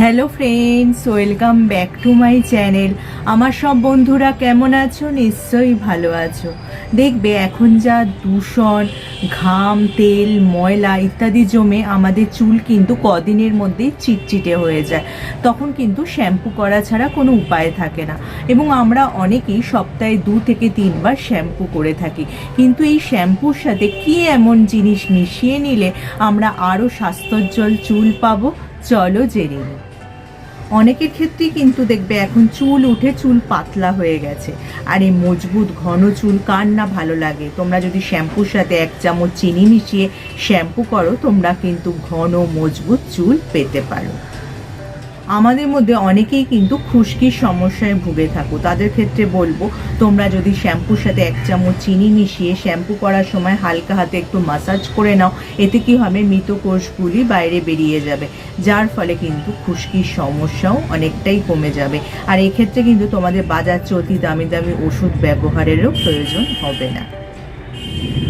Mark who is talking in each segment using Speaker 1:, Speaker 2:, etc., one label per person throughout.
Speaker 1: Hello friends welcome back to my channel আমার সব বন্ধুরা কেমন আছো? নিশ্চয়ই ভালো আছো। দেখবে এখন যা দূষণ, ঘাম, তেল, ময়লা ইত্যাদি জমে আমাদের চুল কিন্তু কদিনের মধ্যেই চিটচিটে হয়ে যায়। তখন কিন্তু শ্যাম্পু করা ছাড়া কোনো উপায় থাকে না। এবং আমরা অনেকেই সপ্তাহে দু থেকে তিনবার শ্যাম্পু করে থাকি। কিন্তু এই শ্যাম্পুর সাথে কী এমন জিনিস মিশিয়ে নিলে আমরা আরও স্বাস্থ্যোজ্জ্বল চুল পাবো? চলো জেনে নিই। অনেকের ক্ষেত্রেই কিন্তু দেখবে এখন চুল উঠে চুল পাতলা হয়ে গেছে। আর এই মজবুত ঘন চুল কার না ভালো লাগে? তোমরা যদি শ্যাম্পুর সাথে এক চামচ চিনি মিশিয়ে শ্যাম্পু করো, তোমরা কিন্তু ঘন মজবুত চুল পেতে পারো। আমাদের মধ্যে অনেকেই কিন্তু খুশকির সমস্যায় ভুগে থাকো। তাদের ক্ষেত্রে বলব, তোমরা যদি শ্যাম্পুর সাথে এক চামচ চিনি মিশিয়ে শ্যাম্পু করার সময় হালকা হাতে একটু মাসাজ করে নাও, এতে কি হবে? মৃত কোষগুলি বাইরে বেরিয়ে যাবে, যার ফলে কিন্তু খুশকির সমস্যাও অনেকটাই কমে যাবে। আর এক্ষেত্রে কিন্তু তোমাদের বাজার চলতি দামি দামি ওষুধ ব্যবহারেরও প্রয়োজন হবে না।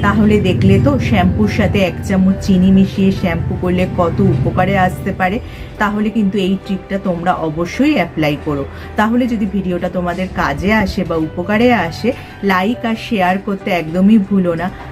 Speaker 1: তাহলে দেখলে তো শ্যাম্পুর সাথে এক চামচ চিনি মিশিয়ে শ্যাম্পু করলে কত উপকারে আসতে পারে। তাহলে কিন্তু এই ট্রিকটা তোমরা অবশ্যই অ্যাপ্লাই করো। তাহলে যদি ভিডিওটা তোমাদের কাজে আসে বা উপকারে আসে লাইক আর শেয়ার করতে একদমই ভুলো না।